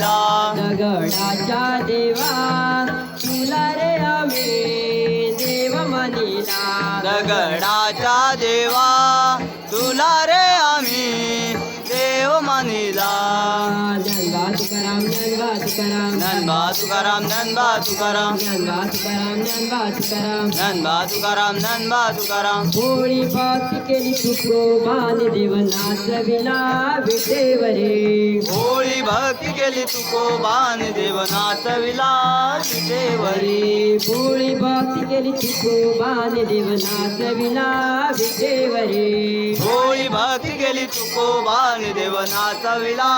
मानिला दगडाच्या देवा तुला रे आम्ही देव मानिला दगडाच्या देवा तुला रे आम्ही देव मानिला ज्ञानबा तुकाराम ज्ञानबा तुकाराम. ज्ञानबा तुकाराम ज्ञानबा तुकाराम. तुकाराम. ज्ञानबा तुकाराम. ज्ञानबा तुकाराम ज्ञानबा तुकाराम. होळी भक्ती केली तुकोबान देव नाचविला विटेवरे होळी भक्ती केली तुकोबान देव नाचविला विटेवरी होळी भक्ती केली तुकोबान देव नाचविला विटेवरे होळी भक्ती केली तुकोबान देव नाचविला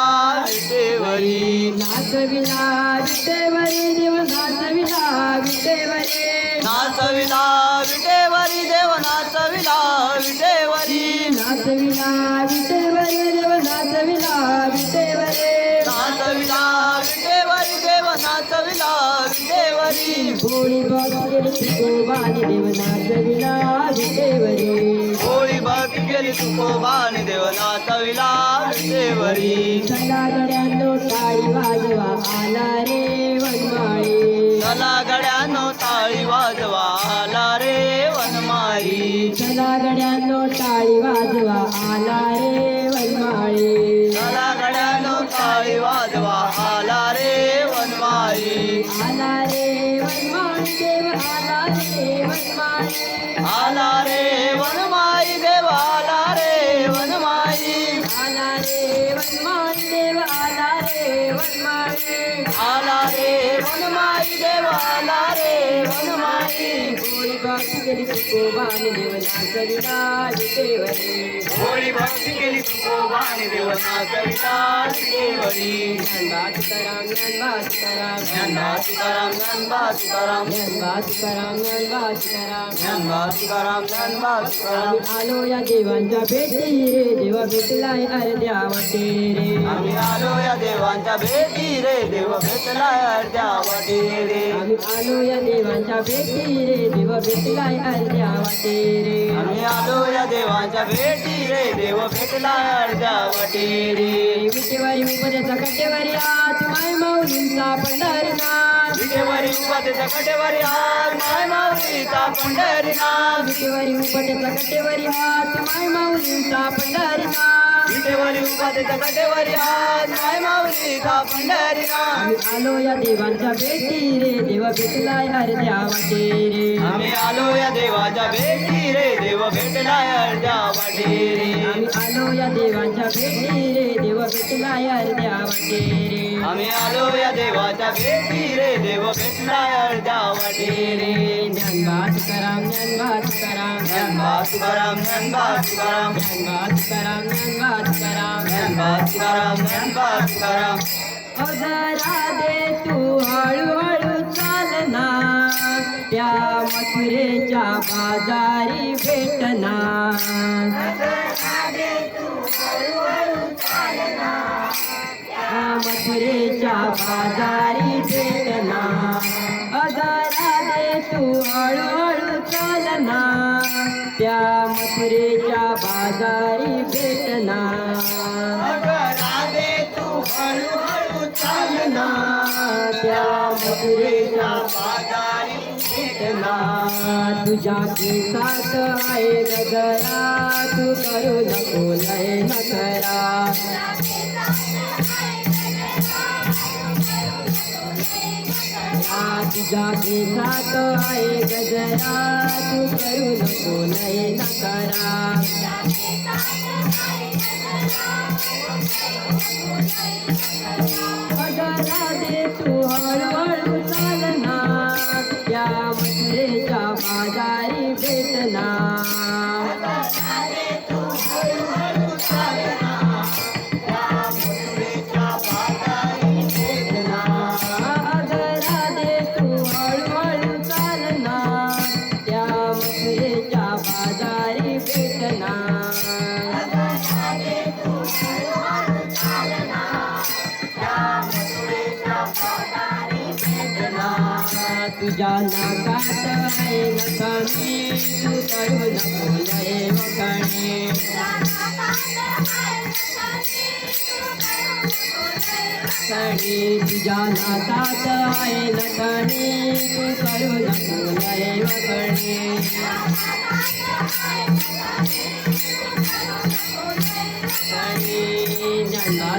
विटेवरी नाचविला विटेवरे देव नाचविला विटेवरे नाचविला विटेवरी देव नाचविला विटेवरी. नाचविला विटेवरे देव नाचविला विटेवरे. नाचविला विटेवरी देव नाचविला विटेवरी. भक्ती केली तुकोबान देव नाचविला विटेवरे. होळी भक्ती केली तुकोबान देव नाचविला विटेवरी. चला गड्यांनो टाळी वाजवा आला रे. વાજવા રે વનમાળી. જલાગડ્યા નો ટાળી વાજવા આલા રે વનમાળી. જલાગડ્યા નો ટાળી नाचविला विटेवरे होळी भक्ती केली तुकोबान देव नाचविला देवरी ज्ञानबा तुकाराम ज्ञानबा तुकाराम ज्ञानबा तुकाराम ज्ञानबा तुकाराम ज्ञानबा तुकाराम ज्ञानबा तुकाराम ज्ञानबा तुकाराम ज्ञानबा तुकाराम आम्ही आलो या देवांच्या भेटी रे देवा भेटलाय अर्ध्या वाटे रे आम्ही आलो या देवांच्या भेटी रे देव भेटला अर्ध्या वाटे रे आम्ही आलो या देवांच्या भेटी रे देवा भेटलाय अर्ध्या वाटे रे आम्ही आलो या देवांच्या भेटी रे देव भेटला अर्ध्या वाटे रे विटेवारी उपदेचा कटेवारी आत माय माऊलींचा पंढरीनाथ. विटेवरी उपातेच्या कटेवरी आज माय माऊलीचा पंढरीनाथ. विटेवारी उपदेचा माय माऊलींचा पंढरीनाथ. विटेवरी उपातेच्या कटेवरी आज माय माऊलीचा पंढरीनाथ आम्ही आलो या देवांच्या भेटी रे देवा भेटलाय अर्ध्या वाटे रे. आम्ही आलो या देवाच्या भेटी रे देव भेटला अर्ध्या वाटे रे. आम्ही आलो या देवांच्या भेटी रे देव भेटलाय अर्ध्या वाटे रे. आम्ही आलो या देवाच्या भेटी रे. देव भेटला अर्ध्या वाटे रे. ज्ञानबा तुकाराम ज्ञानबा तुकाराम. ज्ञानबा तुकाराम ज्ञानबा तुकाराम. ज्ञानबा तुकाराम ज्ञानबा तुकाराम. ज्ञानबा तुकाराम ज्ञानबा तुकाराम. अजरा दे तू हळूहळू चालना त्या मथुरेच्या बाजारी भेटना. मथुरेच्या बाजारी भेटना. अजरा दे तू हळूहळू चालना. त्या मथुरेच्या बाजारी भेटना. राधे तू हळूहळू चालना. त्या मथुरेच्या बाजारी भेटना. तुझ्या केसात आहे गगरा तू करू नको लय नकरा जाके तुझ्या केसात आहे गजरा तू करू नको नये नकारा. गजरा दे तू हळूहळू चालन सणी तात आहे लखणी तू करू नको लय वखणी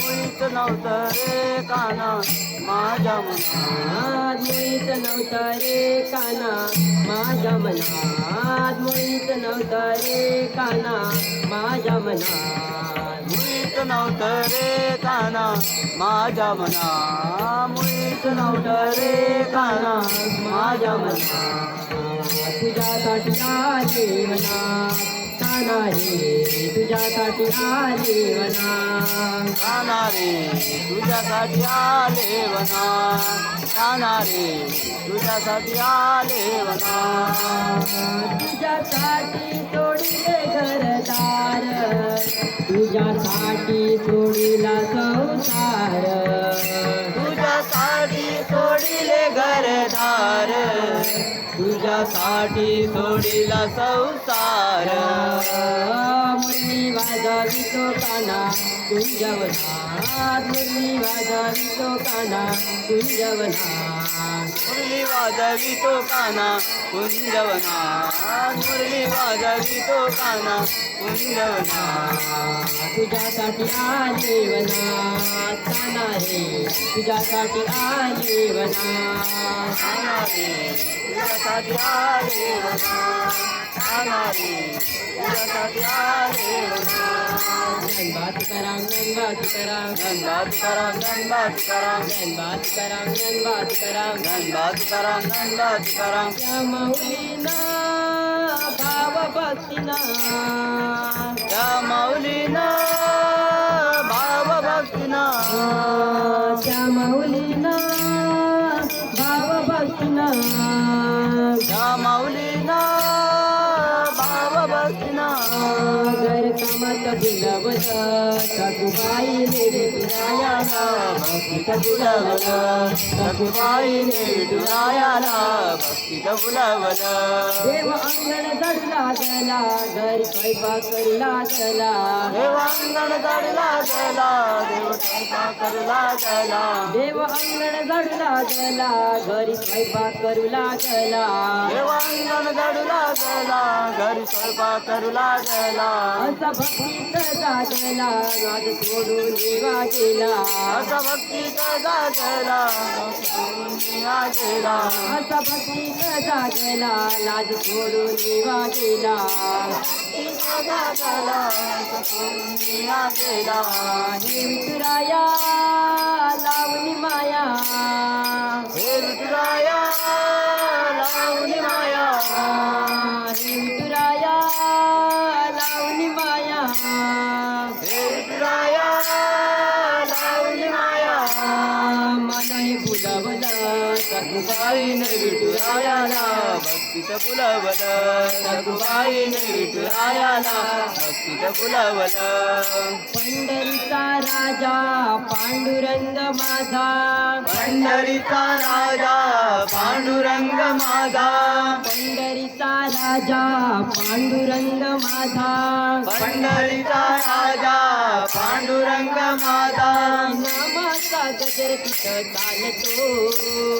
मुळीच नव्हतं रे काना. माझ्या मनात मुळीच नव्हतं रे काना. माझ्या मनात मुळीच नव्हतं रे काना. माझ्या मनात मुळीच नव्हतं रे काना. माझ्या मना मुळीच नव्हतं रे काना. माझ्या मना तुझ्यासाठी आले म्हणा काना रे तुझ्यासाठी आले म्हणा काना रे तुझ्यासाठी आले म्हणा काना रे तुझ्यासाठी आले वना तुझ्यासाठी सोडिले घरदार. तुझ्यासाठी सोडिला संसार. तुझ्यासाठी सोडिले घरदार. तुझ्यासाठी सोडिला संसार. मुरली वाजावी तो काना कुंजवनात मुरली वाजावी तो काना कुंजवनात मुरली वाजवी तो काना कुंजवना मुरली वाजवी तो काना कुंजवना तुझ्यासाठी आले वनात काना रे. तुझ्यासाठी आले वनात काना रे. तुझ्यासाठी वना काना रे तुझ्यासाठी घर कामात बुलवलं सगुबाईने विठुरायाला भक्तीत बुलवलं सखुबाईने विठुरायाला भक्तीत बुलवलं देव अंगण जड लागला घरी स्वयंपाक करू लागला देवांगण जडला गेला देव स्वयंपाक करू लागला देव अंगण जड लागला घरी स्वयंपाक करू लागला. देवांगण जडला गेला घरी स्वयंपाक करू लागला. असा भक्तीत जागला नाद सोडून देवा गेला. असा भक्तीचा जागला गेला. असा भक्तीत जागला लाज सोडून देवा गेला. जागला दुनिया गेला. हे विठुराया लावणी माया. हे विठुराया लावणी माया. बुलवलं सखुबाईने विठुरायाला भक्तीत बुलवलं पंढरीचा राजा पांडुरंग माझा. पंढरीचा राजा पांडुरंग माझा. पंढरीचा राजा पांडुरंग माझा. पंढरीचा राजा पांडुरंग माझा. नामाचा गजर तिथं चालतो.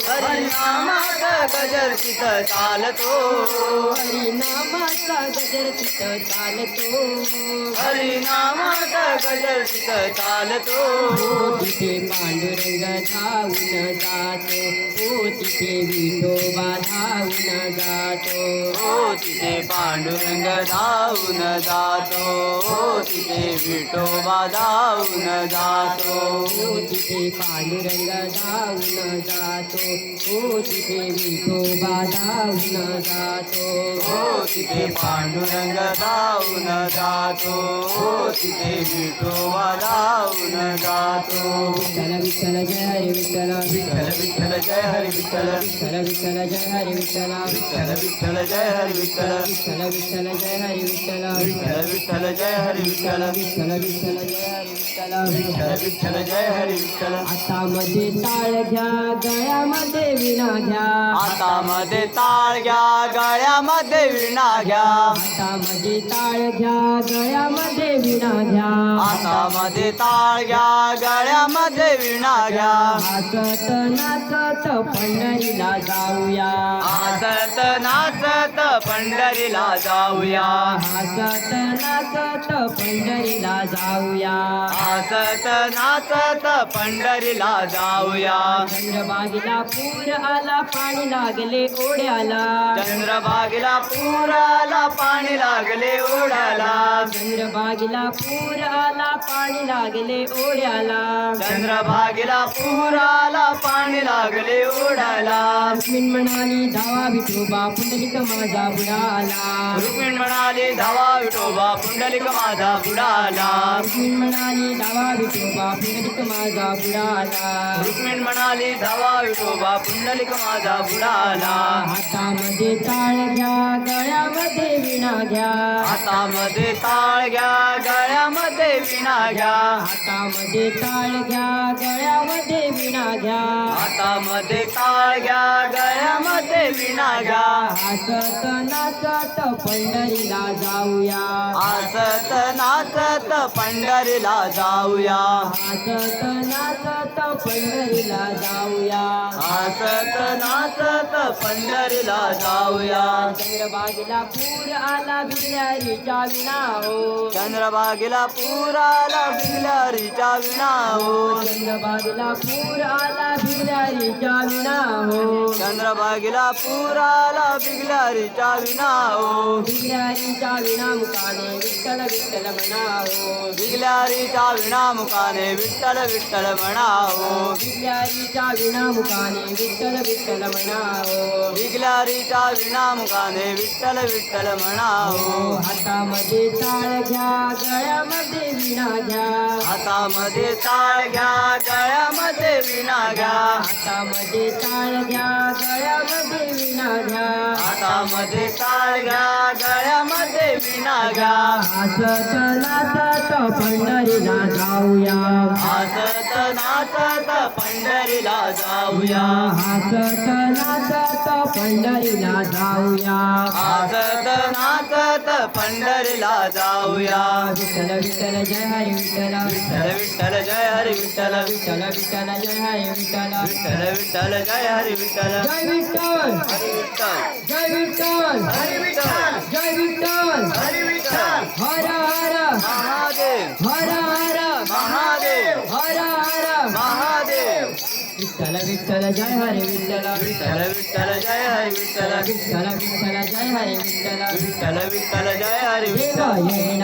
हरिनामाचा गजर तिथं चालतो. हरिनामाचा गजर तिथं चालतो. हरिनामाचा गजर तिथं चालतो. तिथे पांडुरंग धावून जातो. हो तिथे विठोबा धावून जातो. हो तिथे पांडुरंग धावून जातो. हो तिथे विठोबा धावून जातो. तिथे पांडुरंग धावून जातो. हो तिथे विठोबा धावून जातो. हो तिथे पांडुरंग धावून जातो. हो तिथे विठोबा धावून जातो. विठ्ठल विठ्ठल जय हरी विठ्ठल. विठ्ठल विठ्ठल जय हरी विठ्ठल. विठ्ठल विठ्ठल जय हरी विठ्ठल. विठ्ठल विठ्ठल जय हरी विठ्ठल. विठ्ठल विठ्ठल जय हरी विठ्ठल. विठ्ठल विठ्ठल जय हरी विठ्ठल. विठ्ठल विठ्ठल जय हरी विठ्ठल. विठ्ठल विठ्ठल जय हरी विठ्ठल. हातामध्ये टाळ घ्या गळ्यामध्ये विणा घ्या. हातामध्ये टाळ घ्या गळ्यामध्ये विणा घ्या. हातामध्ये टाळ घ्या गळ्यामध्ये विणा घ्या. हातामध्ये टाळ घ्या गळ्यामध्ये विणा घ्या. हसत नाचत पंढरीला जाऊया. हसत नाचत पंढरीला जाऊया. हसत नाचत पंढरीला जाऊया. हसत नाचत पंढरीला जाऊया. चंद्रबागीला पूर आला पाणी लागले ओढ्याला चंद्रभागेला पुराला पाणी लागले ओढाला चंद्रबागीला पूर आला पाणी लागले ओढ्याला चंद्रभागेला पुराला पाणी लागले ओढाला रुक्मिण म्हणाली धावा विठोबा पुंडलिक माझा बुडाला रुक्मिण म्हणाली धावा विठोबा पुंडलिक माझा बुडाला रुक्मिण म्हणाली धावा विठोबा पुंडलिक माझा बुडाला रुक्मिण म्हणाली धावा विठोबा पुंडलिक माझा बुडाला. हातामध्ये टाळ घ्या गळ्यामध्ये विणा घ्या. हातामध्ये टाळ घ्या गळ्यामध्ये विणा घ्या. हातामध्ये टाळ घ्या गळ्यामध्ये विणा घ्या. हातामध्ये टाळ घ्या गळ्यामध्ये विणा घ्या. हसत नाचत पंढरीला जाऊया. हसत नाचत पंढरीला जाऊया. हसत नाचत पंढरीला जाऊया. हसत नाचत पंढरीला जाऊया. चंद्रबागेला पूर आला बिगल्यारीच्या विना हो. पुराला आला भिगलारीच्या विना हो चंद्रभागीला पुराला आला भिगलारीच्या विना हो चंद्रभागेला पूर आला भिगलारीच्या विना हो भिगलारीच्या विना मुखाने विठ्ठल विठ्ठल म्हणावो. भिगलारीच्या विना मुखाने विठ्ठल विठ्ठल म्हणावो. भिगलारीच्या विना मुखाने विठ्ठल विठ्ठल म्हणावो. भिगलारीच्या विना मुखाने विठ्ठल विठ्ठल म्हणावो. हातामध्ये चाळ घ्या गळ्यामध्ये विणा घ्या हातामध्ये टाळ घ्या गळ्यामध्ये विणा घ्या हातामध्ये टाळ घ्या गळ्यामध्ये विणा घ्या हातामध्ये टाळ घ्या गळ्यामध्ये विणा घ्या हसत नाचत पंढरीला जाऊया. हसत नाचत पंढरीला जाऊया. हसत नाचत पंढरीला जाऊया. हसत नाचत पंढरीला जाऊया. विठ्ठल विठ्ठल जय हरी विठ्ठल. विठ्ठल विठ्ठल जय हरी विठ्ठल. विठ्ठल विठ्ठल जय हरी विठ्ठल. विठ्ठल विठ्ठल जय हरी विठ्ठल. जय विठ्ठल. हरी विठ्ठल. जय विठ्ठल. हरी विठ्ठल. जय विठ्ठल. हरी विठ्ठल. हर Vitala Vitala Jai Hari Vitala Vitala Vitala Jai Hari Vitala Vitala Vitala Jai Hari Vitala Vitala Vitala Jai Hari Vitala Vitala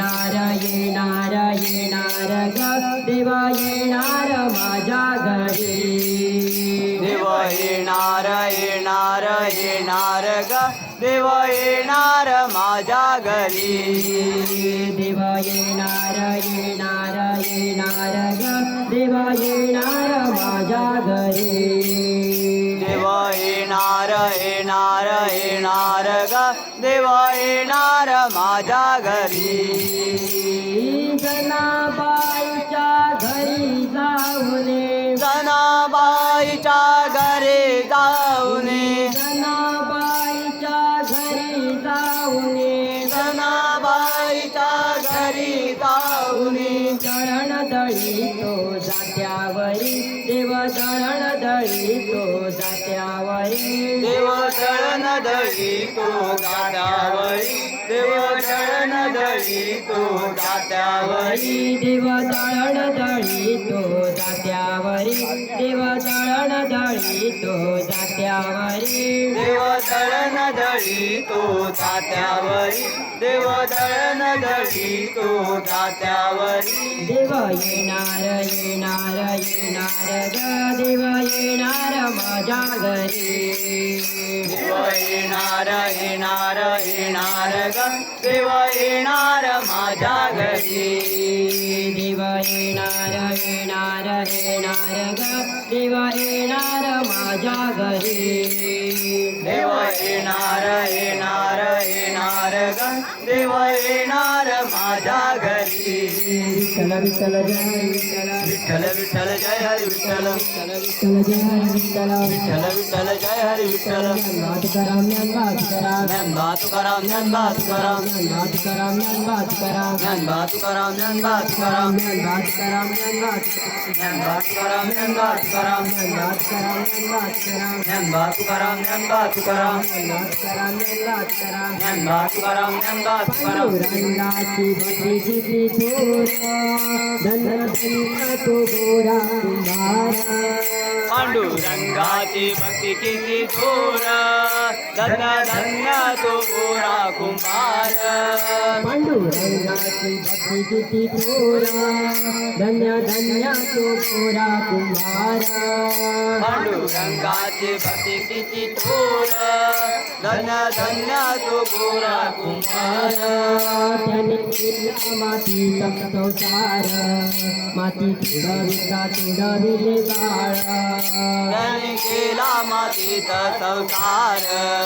राजा गए देव दळण दळी तो जात्यावरी. देव दळण दळी तो जात्यावरी. देव दळण दळी तो जात्यावरी. देव दळण दळी तो जात्यावरी. देव येणार येणार येणार ग. देव येणार माझ्या घरी. देव येणार येणार येणार ग. देव येणार माझ्या घरी. येणार येणार ग देव येणार माझ्या घरी देव येणार येणार येणार ग देव येणार माझ्या घरी विठ्ठल विठ्ठल जय विठ्ठल विठ्ठल विठ्ठल जय हरी विठ्ठल विठ्ठल जय हरी विठ्ठल विठ्ठल विठ्ठल जय हरी विठ्ठल ज्ञानबा तुकाराम ज्ञानबा तुकाराम ज्ञानबा तुकाराम ज्ञानबा तुकाराम ज्ञानबा तुकाराम ज्ञानबा तुकाराम ज्ञानबा तुकाराम ज्ञानबा तुकाराम ज्ञानबा तुकाराम ज्ञानबा तुकाराम ज्ञानबा तुकाराम ज्ञानबा तुकाराम ज्ञानबा तुकाराम ज्ञानबा तुकाराम ज्ञानबा तुकाराम ज्ञानबा तुकाराम ज्ञानबा तुकाराम ज्ञानबा तुकाराम ज्ञानबा तुकाराम ज्ञानबा पांडुरंगाची भक्ति किसी घोरा धन धन्य धन्य तो गोरा कुमार पांडुरंगाची भक्ती किती थोर धन्य धन्य तो गोरा कुमार पांडुरंगाची भक्ती किती थोर धन्य धन्य तो गोरा कुमार त्याने केला संसार माती तुडविता तुडविले बाळ त्याने केला मातीत संसार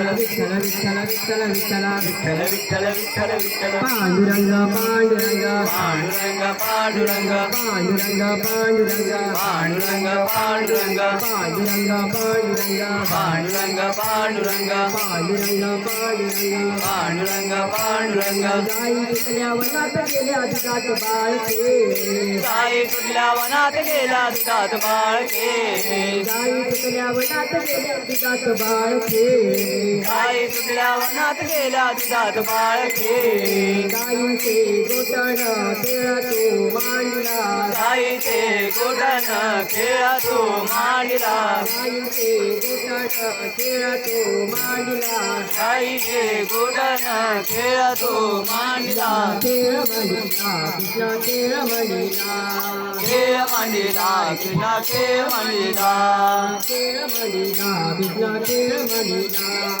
विठ्ठल विठ्ठल विठ्ठल विठ्ठल विठ्ठल विठ्ठल विठ्ठल पांडुरंग पांडुरंग पांडुरंग पांडुरंग पांडुरंग पांडुरंग पांडुरंग पांडुरंग पांडुरंग पांडुरंग पांडुरंग पांडुरंग पांडुरंग पांडुरंग पांडुरंग पांडुरंग गाई विकल्या वनात गेल्या दुधात बाळके साई कुठल्या वनात गेला दुधात बाळके गाई विकल्या वनात गेल्या दुधात बाळके साई कुठल्या वनात गेला दुधात बाळके. गाईचे गोटण खेळ तो मांडला. साईचे गोडन खेळा तो मांडला. गाईचे गोटण खेळ तो मांडला. साईचे गोडन खेळा तो मांडला. खेळ म्हणला कृष्ण खेळ म्हणला. खेळ कृष्णा म्हणला कृष्ण खेळ म्हणला. खेळ मांडला कृष्णा खेळ म्हणला.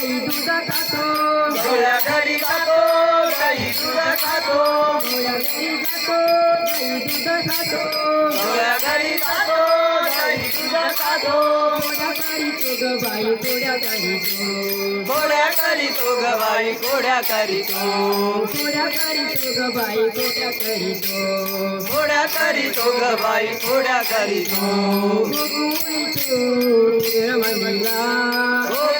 गाई दूध खातो गोळ्या घरी जातो गाई दूध खातो गोळ्या घरी जातो गाई दूध खातो गोळ्या घरी जातो गाई दूध खातो गोड्या करी तो गवाई गोड्या करी तो गोड्या करी तो गवाई गोड्या करी तो गोड्या करी तो गवाई गोड्या करी तो गोड्या करी तो गवाई गोड्या करी तो गोई तो तेरा मल्ला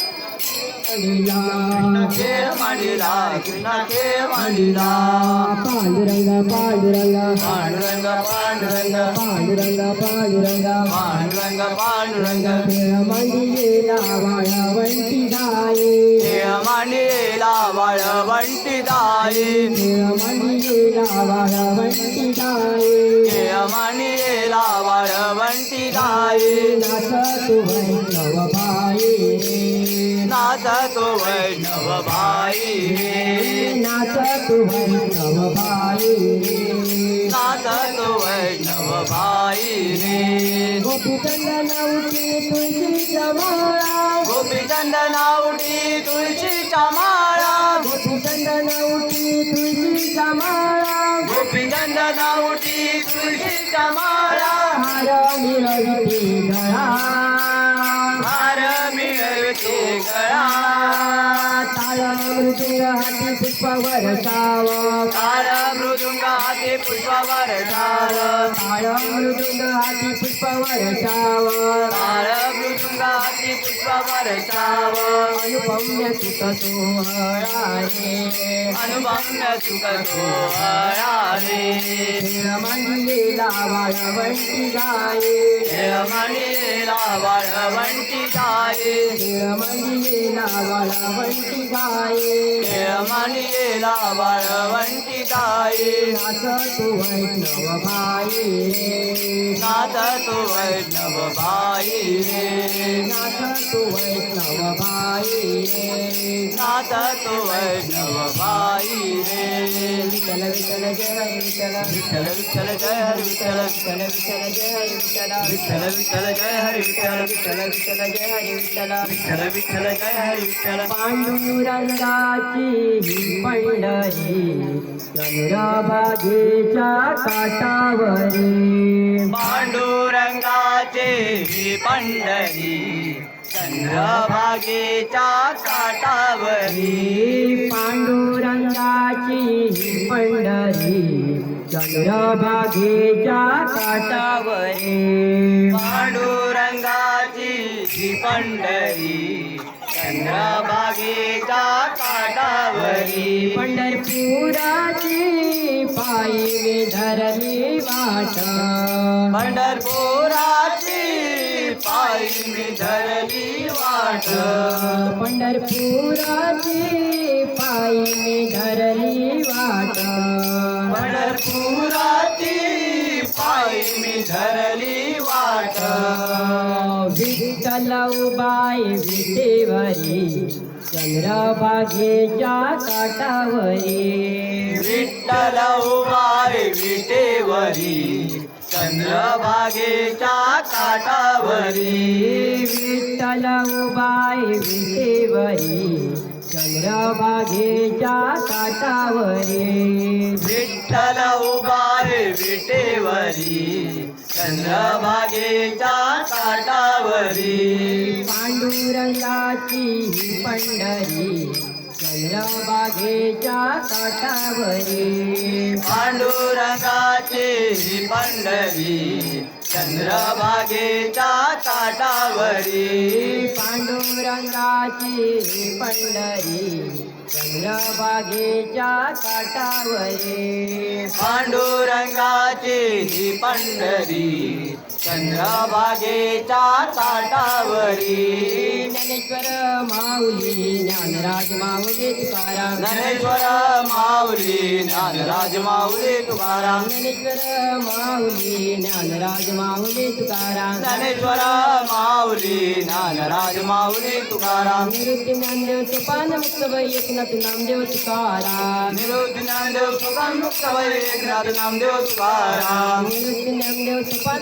म्हणला गोकुळी तो खेळ मांडला खेळ म्हणला कृष्ण खेळ म्हणला खेळ मांडला कृष्ण खेळ मांडला खेळ म्हणला मांडिला खेळ मांडिला कृष्ण खेळ मांडिला पांडुरंग पांडुरंग नाच तो वैष्णव भाई रे नाच तू वैष्णव भाई नाच तो वैष्णव भाई रे. गोपीचंद नवकी तुळशीच्या माळा गोपीचंद नावटी तुळशीच्या माळा गोपीचंद नवकी तुळशीच्या माळा गोपीचंद नावटी तुळशीच्या माळा हार मिळविते मृदुंग हाती पुष्पावर ठाव काळ मृदुंग हाती पुष्पावर ठाव काळ मृदुंग हाती पुष्पावर ठाव अनुपम्य सुख सोहराने अनुपम्य सुख सोहराने मंदिरा वाळवंटी गाये. मंदिरा वाळवंटी गाये. मंदिरा वाळवंटी गाये. येला वाळवंटी ताई. नाथ तू वैष्णव भाई नाथ तू वैष्णव भाई नाथ तू वैष्णव भाई नाथ तू वैष्णव भाई रे. विठल विठल जय विठल विठल विठल जय हर विठल विठल विठल जय हर विठल विठल विठल जय हर विठल विठल विठल जय हर विठल विठल विठल जय हर विठल पांडुरंगाची पंढरी चंद्रभागेच्या काठावरी. पांडुरंगाचे पंढरी चंद्रभागेच्या काठावरी. पांडुरंगाची पंढरी चंद्रभागेच्या काठावरी. पांडुरंगाची पंढरी चंद्रभागेच्या काठावरी. पंढरपुराची पायी धरली वाट. पंढरपुराची पायी धरली वाट. पंढरपुराची पायी धरली वाट. पंढरपुराची पायी धरली वाट. कला उबाय विटेवरी. चंद्रभागेच्या काटावरी विठ्ठल उबाय विटेवरी. चंद्रभागेच्या काटावरी विठ्ठल उबाय विटेवरी. चंद्रभागेच्या काटावरी विठ्ठलाऊ बाई विटेवरी. चंद्रभागेच्या काठावरी. पांडुरंगाची ही पंढरी चंद्रभागेच्या काठावरी. पांडुरंगाची ही पंढरी चंद्रभागेच्या काठावरी. पांडुरंगाची ही पंढरी चंद्रभागेच्या काठावरी. पांडुरंगाची જે પંડરી चंद्रभागेच्या काठावरी ज्ञानेश्वर माऊली ज्ञानराज माऊली तुकाराम. ज्ञानेश्वर माऊली ज्ञानराज माऊली तुकाराम. ज्ञानेश्वर माऊली ज्ञानराज माऊली तुकाराम. ज्ञानेश्वर माऊली ज्ञानराज माऊली तुकाराम. निवृत्ती ज्ञानदेव तुपान मुक्त एकनाथ नामदेव तुकाराम. निरुद्ध ज्ञानदेव तुकान मुक्त एकनाथ नामदेव तुकाराम. निवृत्ती ज्ञानदेव तुपान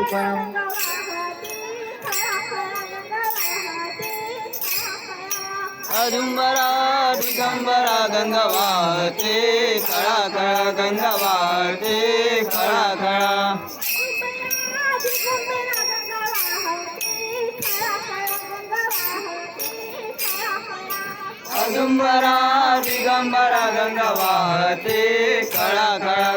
तुकाराम अदुंबरा दिगंबरा गंगा वाहते खळा खळा गंगा वाहते खळा खळा अदुंबरा दिगंबरा गंगा वाहते खळा खळा